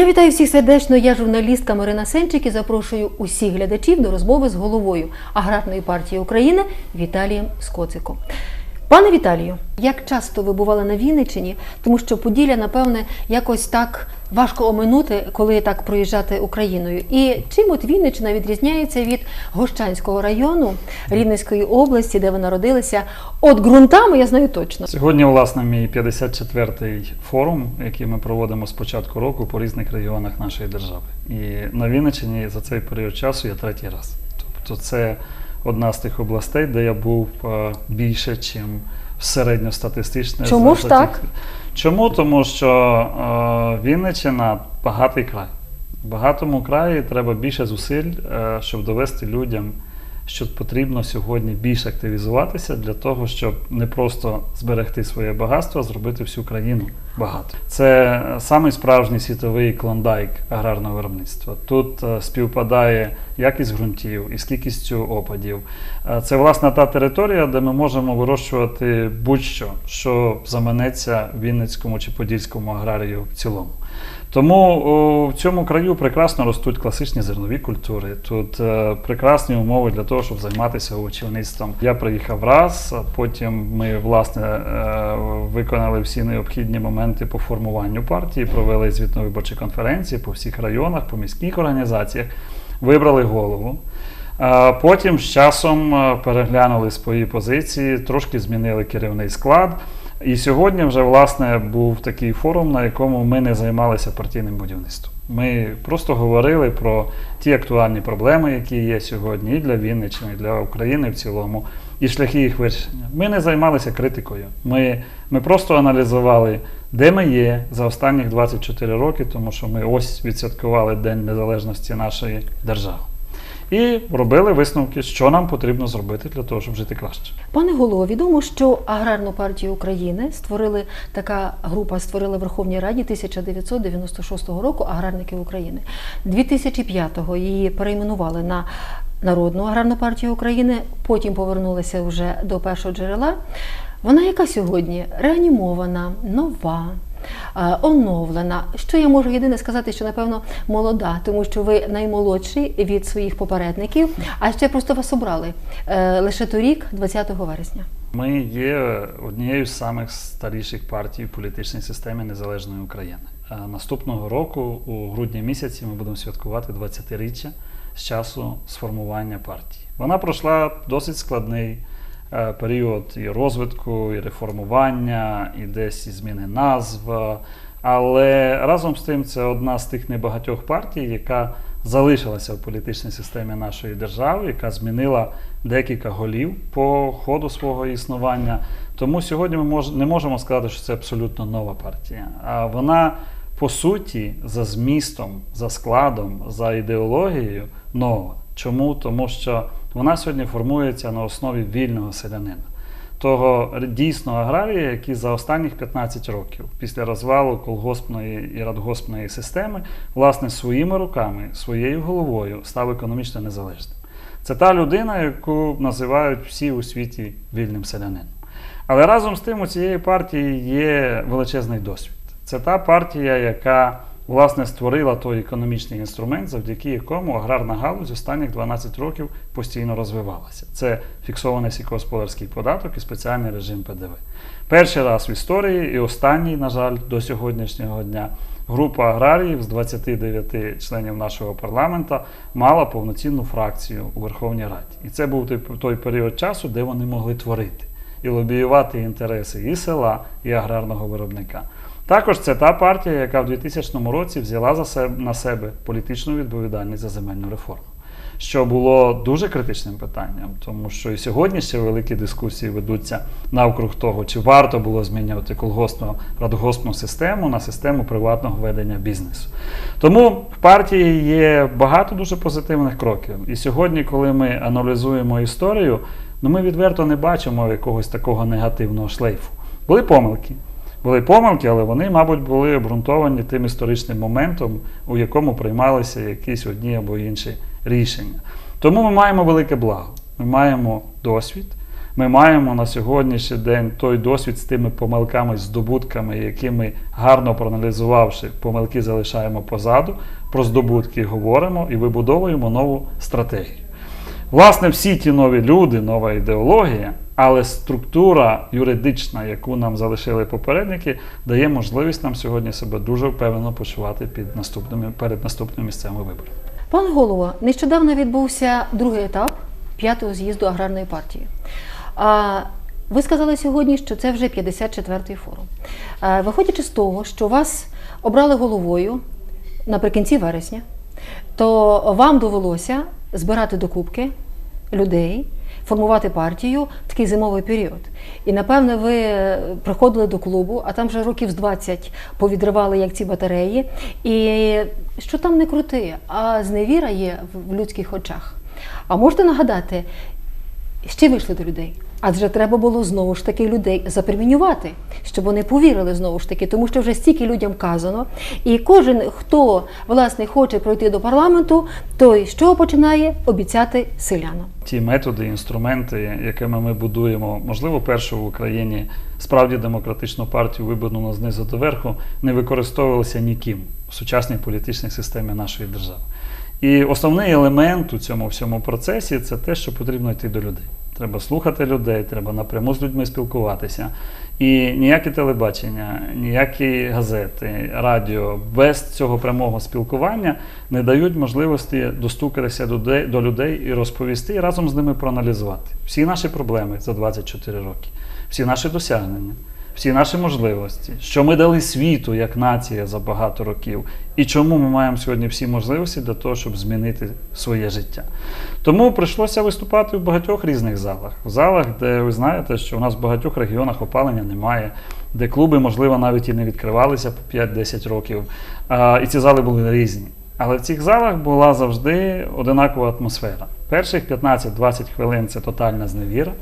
Я вітаю всіх сердечно. Я журналістка Марина Сенчик і запрошую усіх глядачів до розмови з головою аграрної партії України Віталієм Скоциком. Пане Віталію, як часто ви бували на Вінниччині, тому що Поділля, напевне, якось так важко оминути, коли так проїжджати Україною. І чим от Вінниччина відрізняється від Гощанського району Рівненської області, де ви народилися? От ґрунтами я знаю точно. Сьогодні, власне, мій 54-й форум, який ми проводимо з початку року по різних регіонах нашої держави. І на Вінниччині за цей період часу я третій раз. Тобто це одна з тих областей, де я був е, більше, ніж середньостатистичне. Чому ж так? Чому? Тому що е, Вінниччина багатий край. В багатому краї треба більше зусиль, е, щоб довести людям, що потрібно сьогодні більше активізуватися для того, щоб не просто зберегти своє багатство, а зробити всю країну багато. Це самий справжній світовий клондайк аграрного виробництва. Тут е, співпадає якість ґрунтів із кількістю опадів. Е, Це власне та територія, де ми можемо вирощувати будь-що, що заманеться Вінницькому чи Подільському аграрію в цілому. Тому о, в цьому краю прекрасно ростуть класичні зернові культури. Тут е, прекрасні умови для того, щоб займатися овочівництвом. Я приїхав раз, а потім ми власне е, виконали всі необхідні моменти по формуванню партії, провели звітно-виборчі конференції по всіх районах, по міських організаціях, вибрали голову. Потім з часом е, переглянули свої позиції, трошки змінили керівний склад. І сьогодні вже власне був такий форум, на якому ми не займалися партійним будівництвом. Ми просто говорили про ті актуальні проблеми, які є сьогодні, і для Вінниччини, і для України в цілому, і шляхи їх вирішення. Ми не займалися критикою. Ми, ми просто аналізували, де ми є за останніх 24 роки, тому що ми ось відсвяткували День Незалежності нашої держави. І робили висновки, що нам потрібно зробити для того, щоб жити краще. Пане голово, відомо, що Аграрну партію України створили така група, створила Верховній Раді 1996 року Аграрники України. 2005-го її перейменували на Народну аграрну партію України, потім повернулися вже до першого джерела. Вона яка сьогодні реанімована, нова. Е, Оновлена. Що я можу єдине сказати, що напевно молода, тому що ви наймолодший від своїх попередників, а ще просто вас обрали е, лише торік, 20 вересня. Ми є однією з самих старіших партій в політичній системі Незалежної України. Наступного року, у грудні місяці, ми будемо святкувати 20-річчя з часу сформування партії. Вона пройшла досить складний е, період і розвитку, і реформування, і десь і зміни назв. Але разом з тим це одна з тих небагатьох партій, яка залишилася в політичній системі нашої держави, яка змінила декілька голів по ходу свого існування. Тому сьогодні ми не можемо сказати, що це абсолютно нова партія. А вона по суті за змістом, за складом, за ідеологією нова. Чому? Тому що вона сьогодні формується на основі вільного селянина. Того дійсно аграрія, який за останніх 15 років після розвалу колгоспної і радгоспної системи, власне, своїми руками, своєю головою став економічно незалежним. Це та людина, яку називають всі у світі вільним селянином. Але разом з тим у цієї партії є величезний досвід. Це та партія, яка власне створила той економічний інструмент, завдяки якому аграрна галузь останніх 12 років постійно розвивалася. Це фіксований сільськогосподарський податок і спеціальний режим ПДВ. Перший раз в історії і останній, на жаль, до сьогоднішнього дня. Група аграріїв з 29 членів нашого парламента мала повноцінну фракцію у Верховній Раді. І це був той період часу, де вони могли творити і лобіювати інтереси і села, і аграрного виробника. Також це та партія, яка в 2000 році взяла за себе, на себе політичну відповідальність за земельну реформу, що було дуже критичним питанням, тому що і сьогодні ще великі дискусії ведуться навкруг того, чи варто було змінювати колгоспну радгоспну систему на систему приватного ведення бізнесу. Тому в партії є багато дуже позитивних кроків. І сьогодні, коли ми аналізуємо історію, ну ми відверто не бачимо якогось такого негативного шлейфу. Були помилки. Були помилки, але вони, мабуть, були обґрунтовані тим історичним моментом, у якому приймалися якісь одні або інші рішення. Тому ми маємо велике благо. Ми маємо досвід, Ми маємо на сьогоднішній день той досвід з тими помилками, здобутками, які ми гарно проаналізувавши, помилки залишаємо позаду, про здобутки говоримо і вибудовуємо нову стратегію. Власне, всі ті нові люди, нова ідеологія, але структура юридична, яку нам залишили попередники, дає можливість нам сьогодні себе дуже впевнено почувати під наступними перед наступними місцевими виборами. Пане голово, нещодавно відбувся другий етап п'ятого з'їзду аграрної партії. А, ви сказали сьогодні, що це вже 54-й форум. А, виходячи з того, що вас обрали головою наприкінці вересня, то вам довелося збирати докупки людей, формувати партію в такий зимовий період. І напевно ви е, приходили до клубу, а там вже років з 20 повідривали як ці батареї. І що там не крути, а зневіра є в людських очах. А можете нагадати, ще вийшли до людей. Адже треба було знову ж таки людей запромінювати, щоб вони повірили знову ж таки, тому що вже стільки людям казано. І кожен, хто власне хоче пройти до парламенту, той з чого починає обіцяти селянам. Ті методи, інструменти, якими ми будуємо, можливо, першу в Україні справді демократичну партію, вибудовану знизу до верху, не використовувалися ніким у сучасній політичній системі нашої держави. І основний елемент у цьому всьому процесі це те, що потрібно йти до людей. Треба слухати людей, треба напряму з людьми спілкуватися. І ніякі телебачення, ніякі газети, радіо без цього прямого спілкування не дають можливості достукатися до людей і розповісти, і разом з ними проаналізувати всі наші проблеми за 24 роки, всі наші досягнення, всі наші можливості, що ми дали світу як нація за багато років, і чому ми маємо сьогодні всі можливості для того, щоб змінити своє життя. Тому прийшлося виступати в багатьох різних залах. В залах, де ви знаєте, що у нас в багатьох регіонах опалення немає, де клуби, можливо, навіть і не відкривалися по 5-10 років. І ці зали були різні. Але в цих залах була завжди одинакова атмосфера. Перших 15-20 хвилин це тотальна зневіра.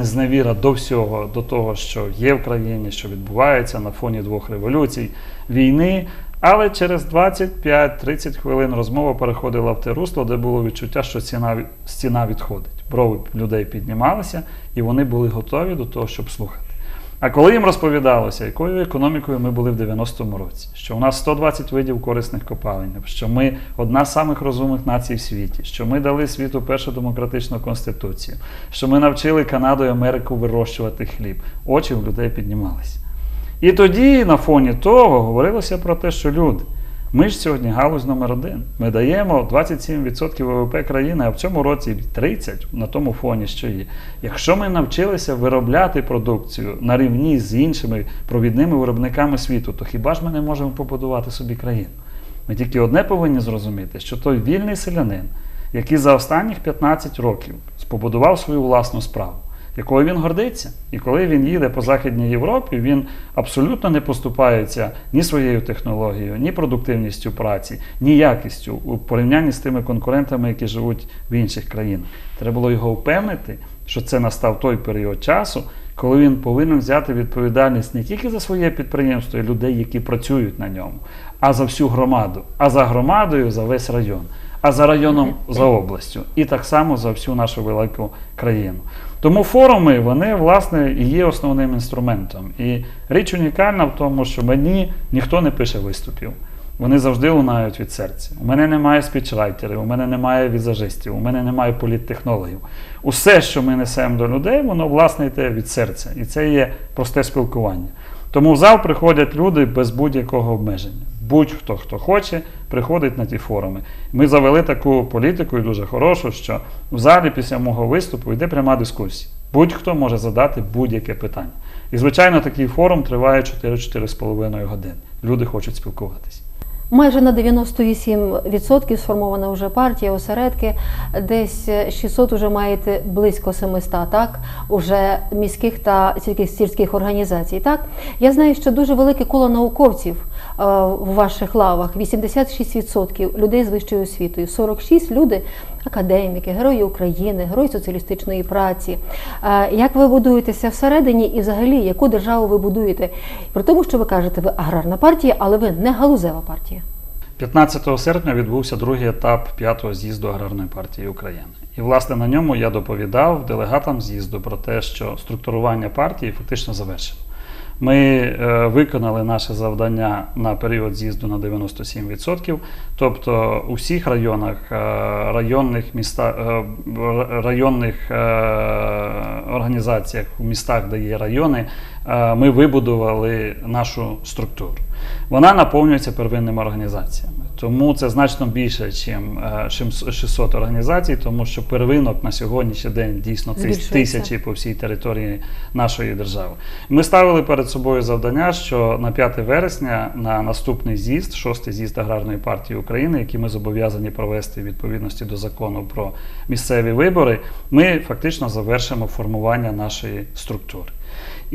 Зневіра до всього, до того, що є в країні, що відбувається на фоні двох революцій, війни. Але через 25-30 хвилин розмова переходила в те русло, де було відчуття, що стіна, стіна відходить. Брови людей піднімалися, і вони були готові до того, щоб слухати. А коли їм розповідалося, якою економікою ми були в 90-му році, що у нас 120 видів корисних копалень, що ми одна з самих розумних націй в світі, що ми дали світу першу демократичну конституцію, що ми навчили Канаду і Америку вирощувати хліб, очі в людей піднімалися. І тоді на фоні того говорилося про те, що люди, ми ж сьогодні галузь номер один. Ми даємо 27% ВВП країни, а в цьому році 30% на тому фоні, що є. Якщо ми навчилися виробляти продукцію на рівні з іншими провідними виробниками світу, то хіба ж ми не можемо побудувати собі країну? Ми тільки одне повинні зрозуміти, що той вільний селянин, який за останніх 15 років побудував свою власну справу, якою він гордиться. І коли він їде по Західній Європі, він абсолютно не поступається ні своєю технологією, ні продуктивністю праці, ні якістю у порівнянні з тими конкурентами, які живуть в інших країнах. Треба було його впевнити, що це настав той період часу, коли він повинен взяти відповідальність не тільки за своє підприємство і людей, які працюють на ньому, а за всю громаду, а за громадою за весь район, а за районом за областю, і так само за всю нашу велику країну. Тому форуми вони власне є основним інструментом. І річ унікальна в тому, що мені ніхто не пише виступів. Вони завжди лунають від серця. У мене немає спічрайтерів, у мене немає візажистів, у мене немає політтехнологів. Усе, що ми несемо до людей, воно власне йде від серця. І це є просте спілкування. Тому в зал приходять люди без будь-якого обмеження. Будь-хто, хто хоче, приходить на ті форуми. Ми завели таку політику і дуже хорошу, що в залі після мого виступу йде пряма дискусія. Будь-хто може задати будь-яке питання. І, звичайно, такий форум триває 4-4,5 години. Люди хочуть спілкуватися. Майже на 98% сформована вже партія, осередки. Десь 600 вже маєте близько 700, так? Уже міських та сільських, організацій. Так? Я знаю, що дуже велике коло науковців е, в ваших лавах. 86% людей з вищою освітою, 46 люди академіки, герої України, герої соціалістичної праці. Як ви будуєтеся всередині і взагалі яку державу ви будуєте? При тому, що ви кажете, ви аграрна партія, але ви не галузева партія. 15 серпня відбувся другий етап п'ятого з'їзду Аграрної партії України. І, власне, на ньому я доповідав делегатам з'їзду про те, що структурування партії фактично завершено. Ми е, виконали наше завдання на період з'їзду на 97%, тобто у всіх районах, е, районних міста, е, районних організаціях, у містах, де є райони, ми вибудували нашу структуру. Вона наповнюється первинними організаціями. Тому це значно більше, ніж 600 організацій, тому що первинок на сьогоднішній день дійсно тис- тисячі по всій території нашої держави. Ми ставили перед собою завдання, що на 5 вересня на наступний з'їзд, шостий з'їзд Аграрної партії України, який ми зобов'язані провести в відповідності до закону про місцеві вибори, ми фактично завершимо формування нашої структури.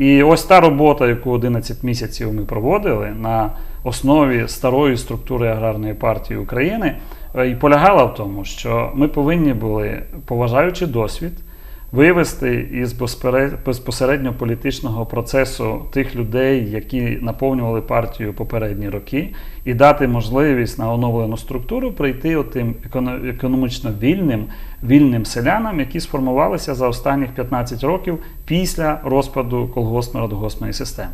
І ось та робота, яку 11 місяців ми проводили на основі старої структури аграрної партії України, е, і полягала в тому, що ми повинні були, поважаючи досвід, вивести із безпосередньо політичного процесу тих людей, які наповнювали партію попередні роки, і дати можливість на оновлену структуру прийти отим еконо- економічно вільним, вільним селянам, які сформувалися за останніх 15 років після розпаду колгоспно-радгоспної системи.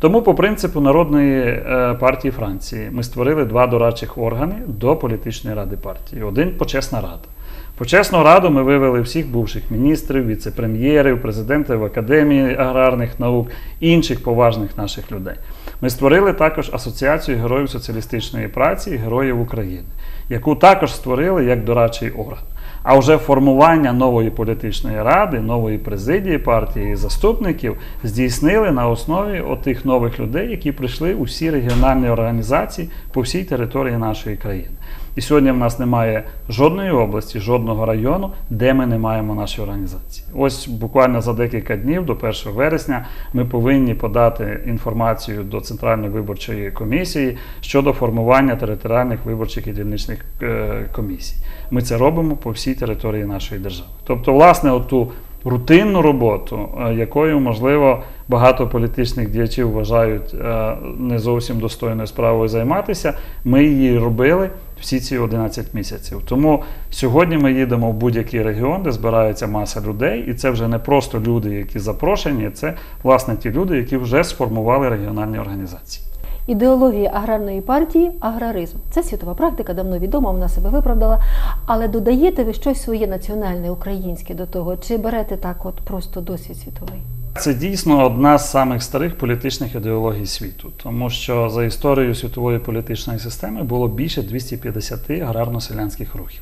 Тому, по принципу Народної е, партії Франції, ми створили два дорадчих органи до політичної ради партії. Один почесна рада. Почесну раду ми вивели всіх бувших міністрів, віце-прем'єрів, президентів Академії аграрних наук, інших поважних наших людей. Ми створили також Асоціацію героїв соціалістичної праці і героїв України, яку також створили як дорадчий орган. А вже формування нової політичної ради, нової президії партії і заступників здійснили на основі отих нових людей, які прийшли у всі регіональні організації по всій території нашої країни. І сьогодні в нас немає жодної області, жодного району, де ми не маємо наші організації. Ось буквально за декілька днів, до 1 вересня, ми повинні подати інформацію до Центральної виборчої комісії щодо формування територіальних виборчих і дільничних е, комісій. Ми це робимо по всій території нашої держави. Тобто, власне, оту рутинну роботу, е, якою, можливо, багато політичних діячів вважають е, не зовсім достойною справою займатися, ми її робили всі ці 11 місяців. Тому сьогодні ми їдемо в будь-який регіон, де збирається маса людей, і це вже не просто люди, які запрошені, це власне ті люди, які вже сформували регіональні організації. Ідеологія аграрної партії аграризм. Це світова практика, давно відома, вона себе виправдала. Але додаєте ви щось своє національне, українське до того, чи берете так, от просто досвід світовий? Це дійсно одна з самих старих політичних ідеологій світу, тому що за історією світової політичної системи було більше 250 аграрно-селянських рухів.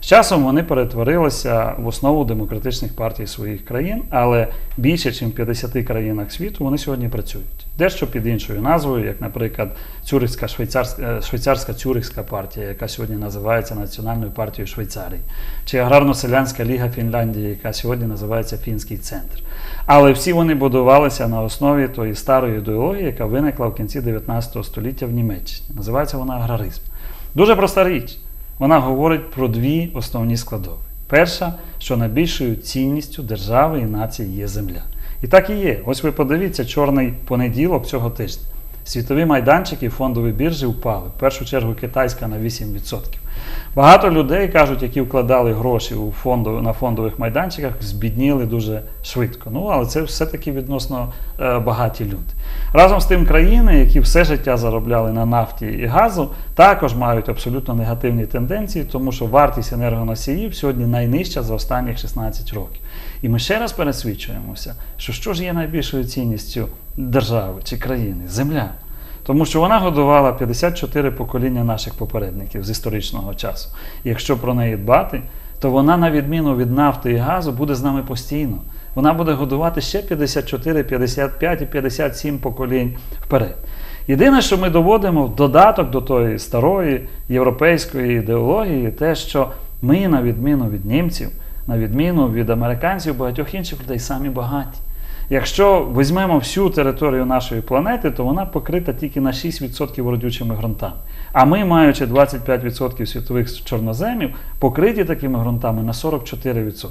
З часом вони перетворилися в основу демократичних партій своїх країн, але більше, ніж в 50 країнах світу вони сьогодні працюють. Дещо під іншою назвою, як, наприклад, Цюрихська швейцарська, е, швейцарська Цюрихська партія, яка сьогодні називається Національною партією Швейцарії, чи Аграрно-селянська ліга Фінляндії, яка сьогодні називається Фінський центр. Але всі вони будувалися на основі тої старої ідеології, яка виникла в кінці 19 століття в Німеччині. Називається вона аграризм. Дуже проста річ. Вона говорить про дві основні складові. Перша, що найбільшою цінністю держави і нації є земля. І так і є. Ось ви подивіться, чорний понеділок цього тижня. Світові майданчики фондові біржі впали. В першу чергу китайська на 8%. Багато людей кажуть, які вкладали гроші у фондов, на фондових майданчиках, збідніли дуже швидко. Ну, але це все-таки відносно е, багаті люди. Разом з тим, країни, які все життя заробляли на нафті і газу, також мають абсолютно негативні тенденції, тому що вартість енергоносіїв сьогодні найнижча за останніх 16 років. І ми ще раз пересвідчуємося, що що ж є найбільшою цінністю держави чи країни? Земля. Тому що вона годувала 54 покоління наших попередників з історичного часу. І якщо про неї дбати, то вона, на відміну від нафти і газу, буде з нами постійно. Вона буде годувати ще 54, 55 і 57 поколінь вперед. Єдине, що ми доводимо в додаток до тої старої європейської ідеології, те, що ми, на відміну від німців, на відміну від американців, багатьох інших людей, самі багаті. Якщо візьмемо всю територію нашої планети, то вона покрита тільки на 6% родючими ґрунтами. А ми, маючи 25% світових чорноземів, покриті такими ґрунтами на 44%.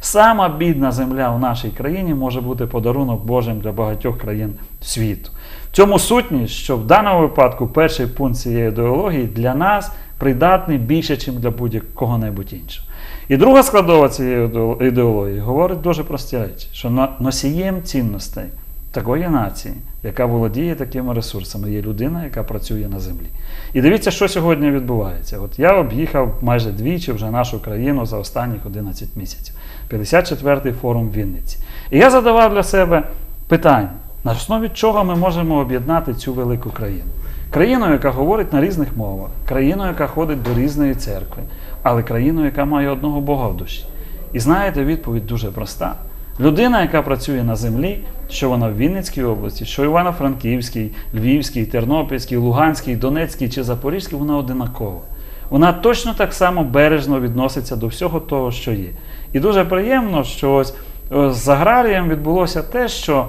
Сама бідна земля в нашій країні може бути подарунок Божим для багатьох країн світу. В цьому сутність, що в даному випадку перший пункт цієї ідеології для нас придатний більше, ніж для будь-якого небудь іншого. І друга складова цієї ідео- ідеології говорить дуже прості речі, що носієм цінностей такої нації, яка володіє такими ресурсами, є людина, яка працює на землі. І дивіться, що сьогодні відбувається. От я об'їхав майже двічі вже нашу країну за останніх 11 місяців. 54-й форум в Вінниці. І я задавав для себе питання, на основі чого ми можемо об'єднати цю велику країну. Країну, яка говорить на різних мовах, країну, яка ходить до різної церкви, але країну, яка має одного Бога в душі. І знаєте, відповідь дуже проста. Людина, яка працює на землі, що вона в Вінницькій області, що Івано-Франківській, Львівській, Тернопільській, Луганській, Донецькій чи Запорізькій, вона одинакова. Вона точно так само бережно відноситься до всього того, що є. І дуже приємно, що ось е, з аграрієм відбулося те, що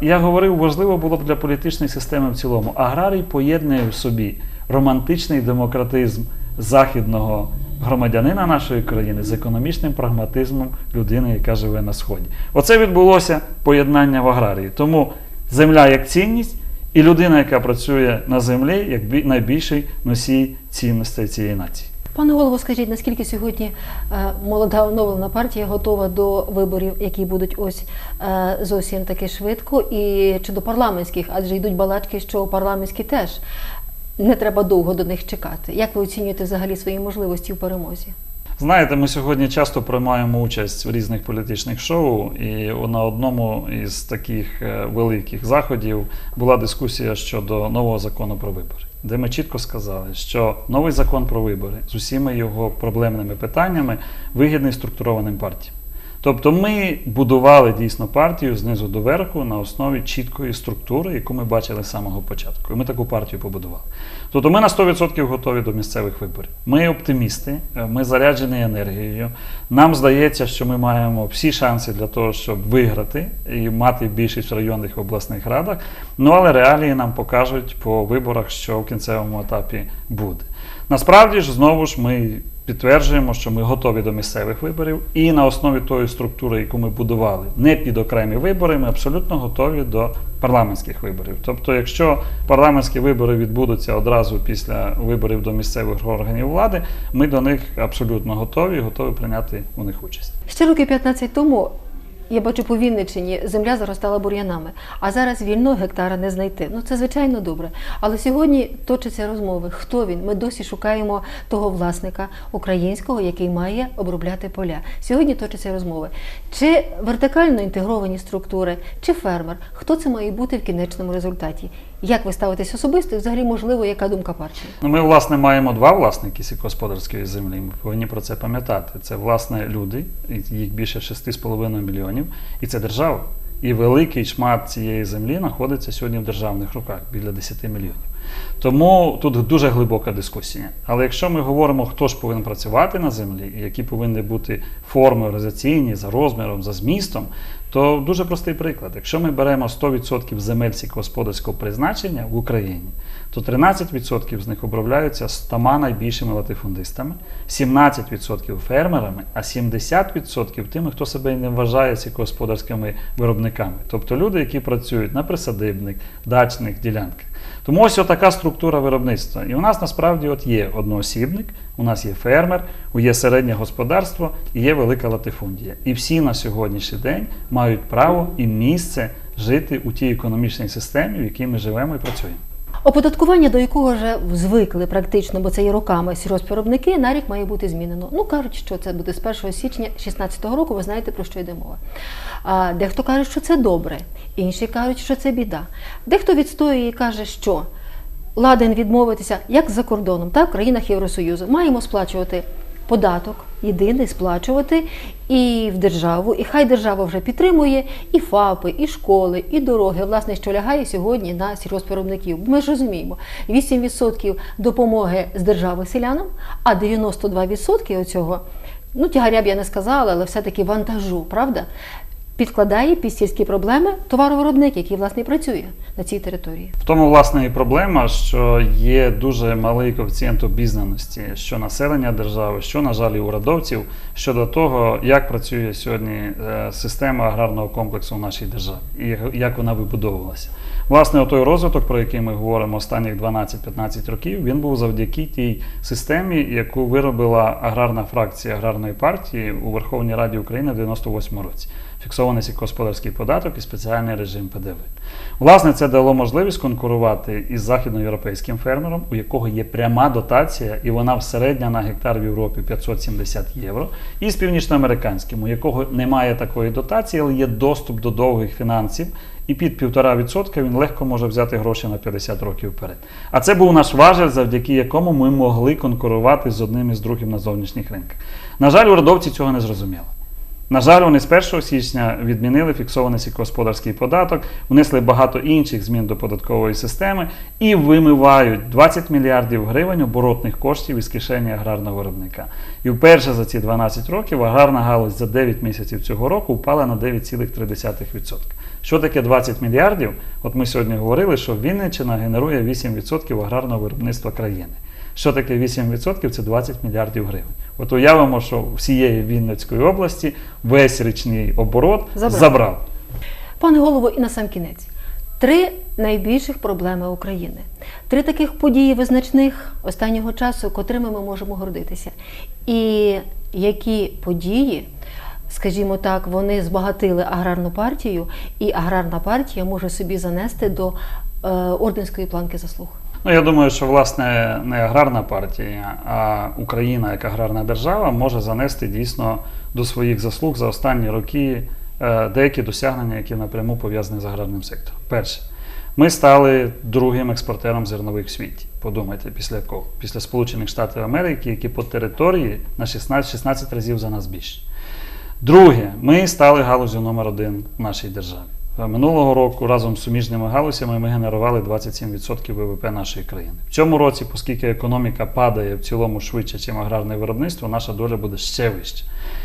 я говорив, важливо було б для політичної системи в цілому. Аграрій поєднує в собі романтичний демократизм західного громадянина нашої країни з економічним прагматизмом людини, яка живе на сході. Оце відбулося поєднання в аграрії. Тому земля як цінність, і людина, яка працює на землі, як бі- найбільший носій цінностей цієї нації. Пане голово, скажіть, наскільки сьогодні е, молода оновлена партія готова до виборів, які будуть ось е, зовсім таки швидко, і чи до парламентських, адже йдуть балачки, що парламентські теж не треба довго до них чекати. Як ви оцінюєте взагалі свої можливості в перемозі? Знаєте, ми сьогодні часто приймаємо участь в різних політичних шоу, і на одному із таких е, великих заходів була дискусія щодо нового закону про вибори, де ми чітко сказали, що новий закон про вибори з усіма його проблемними питаннями вигідний структурованим партіям. Тобто ми будували дійсно партію знизу до верху на основі чіткої структури, яку ми бачили з самого початку. І ми таку партію побудували. Тобто ми на 100% готові до місцевих виборів. Ми оптимісти, е, ми заряджені енергією. Нам здається, що ми маємо всі шанси для того, щоб виграти і мати більшість в районних обласних радах. Ну але реалії нам покажуть по виборах, що в кінцевому етапі буде. Насправді ж, знову ж ми підтверджуємо, що ми готові до місцевих виборів, і на основі тої структури, яку ми будували, не під окремі вибори, ми абсолютно готові до парламентських виборів. Тобто, якщо парламентські вибори відбудуться одразу після виборів до місцевих органів влади, ми до них абсолютно готові, готові прийняти у них участь. Ще роки 15 тому я бачу по Вінниччині земля заростала бур'янами, а зараз вільного гектара не знайти. Ну це звичайно добре. Але сьогодні точаться розмови. Хто він? Ми досі шукаємо того власника українського, який має обробляти поля. Сьогодні точаться розмови. Чи вертикально інтегровані структури, чи фермер? Хто це має бути в кінечному результаті? Як ви ставитесь особисто? Взагалі, можливо, яка думка партії? Ну, Ми, власне, маємо два власники сільськогосподарської землі. Ми повинні про це пам'ятати. Це, власне, люди, їх більше 6,5 мільйонів, і це держава. І великий шмат цієї землі знаходиться сьогодні в державних руках, біля 10 мільйонів. Тому тут дуже глибока дискусія. Але якщо ми говоримо, хто ж повинен працювати на землі, і які повинні бути форми організаційні за розміром, за змістом, то дуже простий приклад. Якщо ми беремо 100% земель сільськогосподарського призначення в Україні, то 13% з них обробляються 100 найбільшими латифундистами, 17% фермерами, а 70% тими, хто себе не вважає сільськогосподарськими виробниками. Тобто люди, які працюють на присадибних, дачних ділянках. Тому ось така структура виробництва. І у нас насправді от є одноосібник, у нас є фермер, є середнє господарство і є велика латифундія. І всі на сьогоднішній день мають право і місце жити у тій економічній системі, в якій ми живемо і працюємо. Оподаткування, до якого вже звикли практично, бо це є роками сільгоспвиробники, на рік має бути змінено. Ну кажуть, що це буде з 1 січня 2016 року. Ви знаєте про що йде мова. А дехто каже, що це добре, інші кажуть, що це біда. Дехто відстоює і каже, що ладен відмовитися, як за кордоном, так в країнах Євросоюзу. Маємо сплачувати податок, єдиний сплачувати і в державу, і хай держава вже підтримує і ФАПи, і школи, і дороги, власне, що лягає сьогодні на сільгоспвиробників. Ми ж розуміємо, 8% допомоги з держави селянам, а 92% оцього, ну тягаря б я не сказала, але все-таки вантажу, правда? Підкладає під сільські проблеми товаровиробник, який власне працює на цій території. В тому, власне, і проблема, що є дуже малий коефіцієнт обізнаності, що населення держави, що, на жаль, і урядовців щодо того, як працює сьогодні е, система аграрного комплексу в нашій державі і як вона вибудовувалася. Власне, той розвиток, про який ми говоримо останніх 12-15 років, він був завдяки тій системі, яку виробила аграрна фракція аграрної партії у Верховній Раді України в 98-му році. Фіксований сільськогосподарський податок і спеціальний режим ПДВ. Власне, це дало можливість конкурувати із західноєвропейським фермером, у якого є пряма дотація, і вона в середня на гектар в Європі 570 євро, і з північноамериканським, у якого немає такої дотації, але є доступ до довгих фінансів. І під 1,5% він легко може взяти гроші на 50 років вперед. А це був наш важель, завдяки якому ми могли конкурувати з одним і з другим на зовнішніх ринках. На жаль, урядовці цього не зрозуміли. На жаль, вони з 1 січня відмінили фіксований сільськогосподарський податок, внесли багато інших змін до податкової системи і вимивають 20 мільярдів гривень оборотних коштів із кишені аграрного виробника. І вперше за ці 12 років аграрна галузь за 9 місяців цього року впала на 9,3%. Що таке 20 мільярдів? От ми сьогодні говорили, що Вінниччина генерує 8% аграрного виробництва країни. Що таке 8%? Це 20 мільярдів гривень. От уявимо, що всієї Вінницької області весь річний оборот Забрав. забрав. Пане голово, і на сам кінець. Три найбільших проблеми України. Три таких події визначних останнього часу, котрими ми можемо гордитися. І які події, скажімо так, вони збагатили аграрну партію, і аграрна партія може собі занести до е, орденської планки заслуг. Ну, я думаю, що власне не аграрна партія, а Україна як аграрна держава може занести дійсно до своїх заслуг за останні роки е, деякі досягнення, які напряму пов'язані з аграрним сектором. Перше, ми стали другим експортером зернових в світі. Подумайте, після кого? Після Сполучених Штатів Америки, які по території на 16, 16 разів за нас більше. Друге, ми стали галузю номер один в нашій державі. Е, Минулого року разом з суміжними галузями ми генерували 27% ВВП нашої країни. В цьому році, оскільки економіка падає в цілому швидше, ніж аграрне виробництво, наша доля буде ще вища.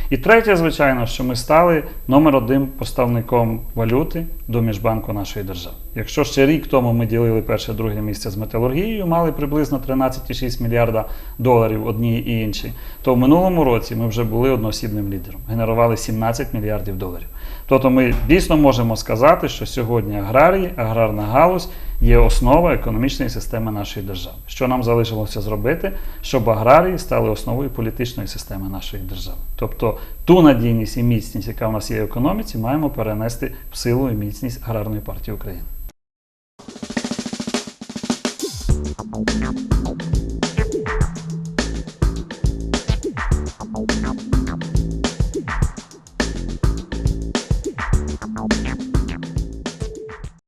І третє, звичайно, що ми стали номер один поставником валюти до міжбанку нашої держави. Якщо ще рік тому ми ділили перше-друге місце з металургією, мали приблизно 13,6 мільярда доларів одні і інші, то в минулому році ми вже були одноосібним лідером, генерували 17 мільярдів доларів. Тобто ми дійсно можемо сказати, що сьогодні аграрії, аграрна галузь є основа економічної системи нашої держави. Що нам залишилося зробити, щоб аграрії стали основою політичної системи нашої держави. Тобто ту надійність і міцність, яка в нас є в економіці, маємо перенести в силу і міцність аграрної партії України.